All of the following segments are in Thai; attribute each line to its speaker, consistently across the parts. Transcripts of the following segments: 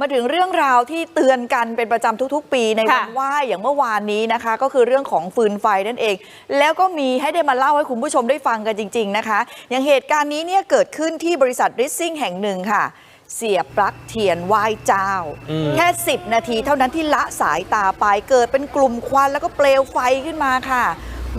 Speaker 1: มาถึงเรื่องราวที่เตือนกันเป็นประจำทุกๆ ปีในวัน
Speaker 2: ค่ะ
Speaker 1: ไหว้อย่างเมื่อวานนี้นะคะ ก็คือเรื่องของฟืนไฟนั่นเอง แล้วก็มีให้ได้มาเล่าให้คุณผู้ชมได้ฟังกันจริง ๆนะคะ อย่างเหตุการณ์นี้เนี่ยเกิดขึ้นที่บริษัทริซซิ่งแห่งหนึ่งค่ะ เสียบปลั๊กเทียนไหว้เจ้า
Speaker 3: อืม
Speaker 1: แค่ 10 นาทีเท่านั้นที่ละสายตาไปเกิดเป็นกลุ่มควันแล้วก็เปลวไฟขึ้นมาค่ะ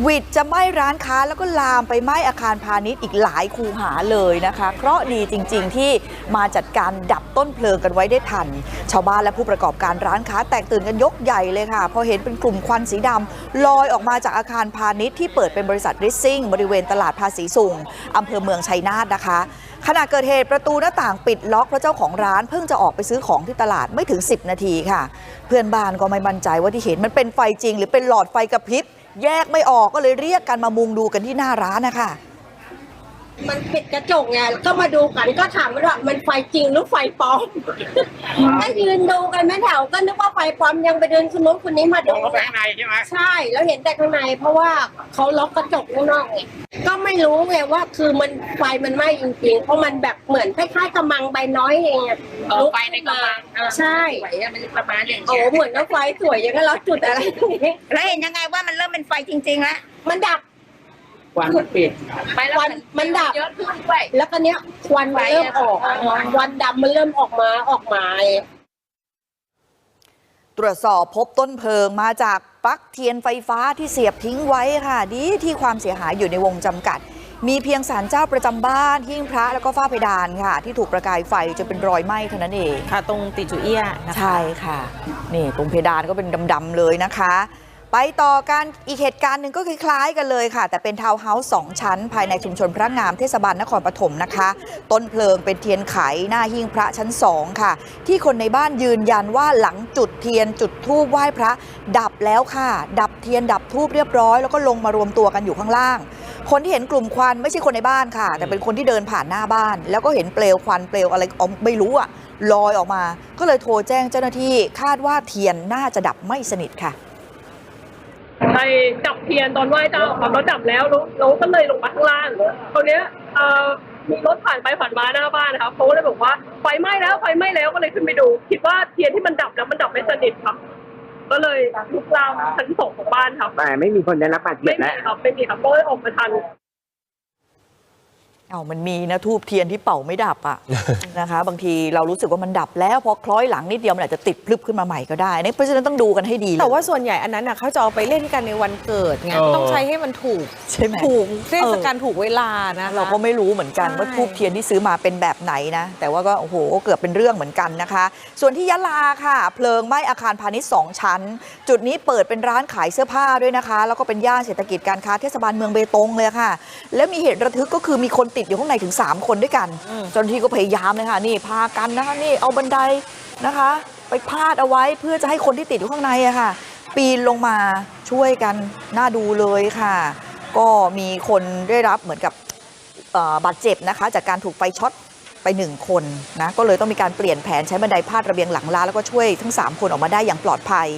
Speaker 1: วิดจะไหม้ร้านค้าแล้วก็ลามไปไหม้อาคารพาณิชย์อีกหลายคูหาเลยนะคะ เคราะดีจริง ๆ ที่มาจัดการดับต้นเพลิงกันไว้ได้ทัน ชาวบ้านและผู้ประกอบการร้านค้าแตกตื่นกันยกใหญ่เลยค่ะ พอเห็นเป็นกลุ่มควันสีดำลอยออกมาจากอาคารพาณิชย์ที่เปิดเป็นบริษัทริซซิ่งบริเวณตลาดภาษีสุงอำเภอเมืองชัยนาทนะคะขณะเกิดเหตุประตูหน้าต่างปิดล็อกเพราะเจ้าของร้านเพิ่งจะออกไปซื้อของที่ตลาดไม่ถึง 10 นาทีค่ะ เพื่อนบ้านก็ไม่มั่นใจว่าที่เห็นมันเป็นไฟจริง หรือเป็นหลอดไฟกระพริบ แยกไม่ออกก็เลยเรียกกันมามุงดูกันที่หน้าร้านนะคะ
Speaker 4: มันปิดกระจกไงก็มาดูกันก็ถามมันว่ามันไฟจริงหรือไฟปลอมก็ยืนดูกันแม่แถวก็นึกว่าไฟปลอมยังไปเดินคนนู้นคนนี้มาดู
Speaker 3: เข้าไปข้างในใช่ไหม
Speaker 4: ใช่แล้วเห็นแต่ข้างในเพราะว่าเขาล็อกกระจกข้างนอกไงก็ไม่รู้ไงว่าคือมันไฟมันไหม้จริงๆเพราะมันแบบเหมือนคล้ายๆกระมังใบน้อยเองอะ
Speaker 5: เออไฟในกระมัง
Speaker 4: ใช่
Speaker 5: สวยอะมันประมาณอย่าง
Speaker 4: โอ้
Speaker 5: เงี้ย
Speaker 4: เหมือนว่าไฟสวยอย่างนั้นเราจุดอะไรตรงนี้
Speaker 5: แล้วเห็นยังไงว่ามันเริ่มเป็นไฟจริงๆแล้ว
Speaker 4: มันดับ
Speaker 3: ค วันมันปิด
Speaker 5: ไปแล้ว
Speaker 4: ควันมันดับ
Speaker 5: เยอะขึ้นด้วย
Speaker 4: แล้วก็เนี้ยควันมันเริ่มออก ควันดำมันเริ่มออกมาออกมา
Speaker 1: ตรวจสอบพบต้นเพลิงมาจากปลั๊กเทียนไฟฟ้าที่เสียบทิ้งไว้ค่ะ ดีที่ความเสียหายอยู่ในวงจำกัด มีเพียงสารเจ้าประจำบ้านหิ้งพระแล้วก็ฝ้าเพดานค่ะ ที่ถูกประกายไฟจนเป็นรอยไหม้เท่านั้นเอง
Speaker 2: ค่ะ ตรงติจูเอียนะคะ
Speaker 1: ใช่ค่ะ นี่ตรงเพดานก็เป็นดำ ๆ เลยนะคะ ไปต่อกันอีกเหตุการณ์หนึ่งก็คล้ายๆกันเลยค่ะ แต่เป็นทาวน์เฮาส์สองชั้น ภายในชุมชนพระงามเทศบาลนครปฐมนะคะ ต้นเพลิงเป็นเทียนไขหน้าหิ้งพระชั้นสองค่ะ ที่คนในบ้านยืนยันว่าหลังจุดเทียนจุดธูปไหว้พระ ดับแล้วค่ะ ดับเทียนดับธูปเรียบร้อย แล้วก็ลงมารวมตัวกันอยู่ข้างล่าง คนที่เห็นกลุ่มควันไม่ใช่คนในบ้านค่ะ แต่เป็นคนที่เดินผ่านหน้าบ้าน แล้วก็เห็นเปลวควันเปลวอะไรไม่รู้อะลอยออกมา ก็เลยโทรแจ้งเจ้าหน้าที่คาดว่าเทียนน่าจะดับไม่สนิทค่ะ
Speaker 6: ไปจับเทียนตอนไหว้เจ้าครับเราจับแล้วเราเราก็เลยลงมาข้างล่างคราวเนี้ยเอ่อมีรถผ่านไปผ่านมาหน้าบ้านนะครับเขาก็เลยบอกว่าไฟไหม้แล้วไฟไหม้แล้วก็เลยขึ้นไปดู คิดว่าเทียนที่มันดับแล้วมันดับไม่สนิทครับ ก็เลยลุกลามชั้นสองของบ้านครับ
Speaker 3: แต่ไม่มีคนได้รับบาดเจ็
Speaker 6: ไม่
Speaker 3: บ
Speaker 6: มี
Speaker 3: แล้ว
Speaker 6: ครับไม่มีครับก็เลยออกมาทัน
Speaker 1: เอามันมีนะทูบเทียนที่เป่าไม่ดับอะ นะคะ บางทีเรารู้สึกว่ามันดับแล้วพอคล้อยหลังนิดเดียวมันอาจจะติดพลึบขึ้นมาใหม่ก็ได้นี่เพราะฉะนั้นต้องดูกันให้ดีเลย
Speaker 2: แต่ว่าส่วนใหญ่อันนั้นน่ะเขาจะเอาไปเล่นกันในวันเกิดไง
Speaker 3: เออ
Speaker 2: ต้องใช้ให้มันถูก
Speaker 1: ใช่ไหม
Speaker 2: ถูกเทศกาลถูกเวลานะ
Speaker 1: เราก็ไม่รู้เหมือนกัน
Speaker 2: ใช่
Speaker 1: ว่าทูบเทียนที่ซื้อมาเป็นแบบไหนนะ แต่ว่าก็โอ้โหเกือบเป็นเรื่องเหมือนกันนะคะ ส่วนที่ยะลาค่ะ เพลิงไหม้อาคารพาณิชย์สองชั้น จุดนี้เปิดเป็นร้านขายเสื้อผ้าด้วยนะคะ แล้วก็เป็นย่านเศรษฐกิจการค้าเทศบาลเมืองเบตงเลยค่ะ แล้วมีเหตุระทึกก็คือมีคนติดอยู่ข้างในถึง 3 คนด้วยกันเจ้าหน้าที่ก็พยายามเลยค่ะนี่พากันนะคะนี่เอาบันไดนะคะ ไปพาดเอาไว้เพื่อจะให้คนที่ติดอยู่ข้างในอะค่ะ ปีนลงมาช่วยกันน่าดูเลยค่ะ ก็มีคนได้รับเหมือนกับเอ่อบาดเจ็บนะคะ จากการถูกไฟช็อตไปหนึ่งคนนะก็เลยต้องมีการเปลี่ยนแผนใช้บันไดพาดระเบียงหลังร้านแล้วก็ช่วยทั้ง 3 คนออกมาได้อย่างปลอดภัย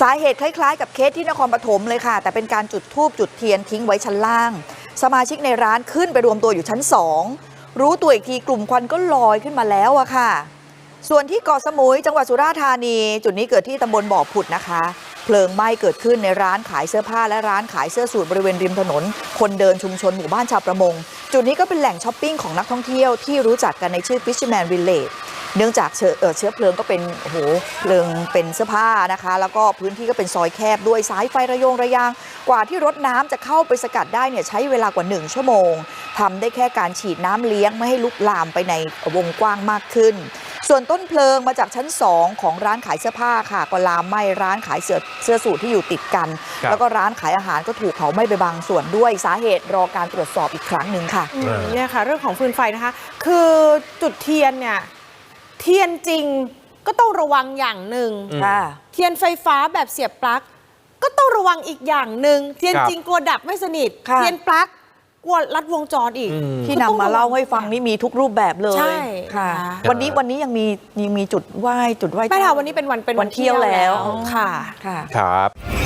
Speaker 1: สาเหตุคล้ายๆ กับเคสที่นครปฐมเลยค่ะ แต่เป็นการจุดธูปจุดเทียนทิ้งไว้ชั้นล่าง สมาชิกในร้านขึ้นไปรวมตัวอยู่ชั้น 2 รู้ตัวอีกทีกลุ่มควันก็ลอยขึ้นมาแล้วอะค่ะ ส่วนที่เกาะสมุยจังหวัดสุราษฎร์ธานี จุดนี้เกิดที่ตำบลบ่อผุดนะคะ เพลิงไหม้เกิดขึ้นในร้านขายเสื้อผ้าและร้านขายเสื้อสูทบริเวณริมถนน คนเดินชุมชนหมู่บ้านชาวประมง จุดนี้ก็เป็นแหล่งช้อปปิ้งของนักท่องเที่ยวที่รู้จักกันในชื่อ Fisherman Village เนื่องจากเชื้อเอ่อเชื้อเพลิงก็เป็นโอ้โหเพลิงเป็นเสื้อผ้านะคะ แล้วก็พื้นที่ก็เป็นซอยแคบด้วยสายไฟระโยงระยาง กว่าที่รถน้ำจะเข้าไปสกัดได้เนี่ยใช้เวลากว่า 1 ชั่วโมงทำได้แค่การฉีดน้ำเลี้ยงไม่ให้ลุกลามไปในวงกว้างมากขึ้น ส่วนต้นเพลิงมาจากชั้น 2 ของร้านขายเสื้อผ้าค่ะ ก็ลามไหม้ร้านขายเสื้อเสื้อสูทที่อยู่ติดกัน
Speaker 3: ครับ
Speaker 1: แล้วก็ร้านขายอาหารก็ถูกเผาไหม้ไปบางส่วนด้วยสาเหตุรอการตรวจสอบอีกครั้งหนึ่งค่ะ
Speaker 2: อืมเนี่ยค่ะเรื่องของฟืนไฟนะคะ คือจุดเทียนเนี่ย เทียนจริงก็ต้องระวังอย่างหนึ่ง
Speaker 3: อืม
Speaker 1: ค่ะ
Speaker 2: เทียนไฟฟ้าแบบเสียบปลั๊กก็ต้องระวังอีกอย่างหนึ่งเทียน
Speaker 3: ครับ
Speaker 2: จริงกลัวดับไม่สนิท
Speaker 1: ค่ะ
Speaker 2: เทียนปลั๊กกลัวลัดวงจรอีก
Speaker 3: อืม
Speaker 1: ที่นำมาเล่าให้ฟังนี่มีทุกรูปแบบเลย
Speaker 2: ใช่
Speaker 1: ค่ะ
Speaker 2: ค่ะ
Speaker 1: วันนี้วันนี้ยังมียังมีจุดไหว้จุดไหว้
Speaker 2: ไม่ค่ะวันนี้เป็นวันเป็น
Speaker 1: วันเที่ยวแล้ว
Speaker 2: ค่ะ
Speaker 1: ค่ะ
Speaker 3: ครับ
Speaker 7: ทำ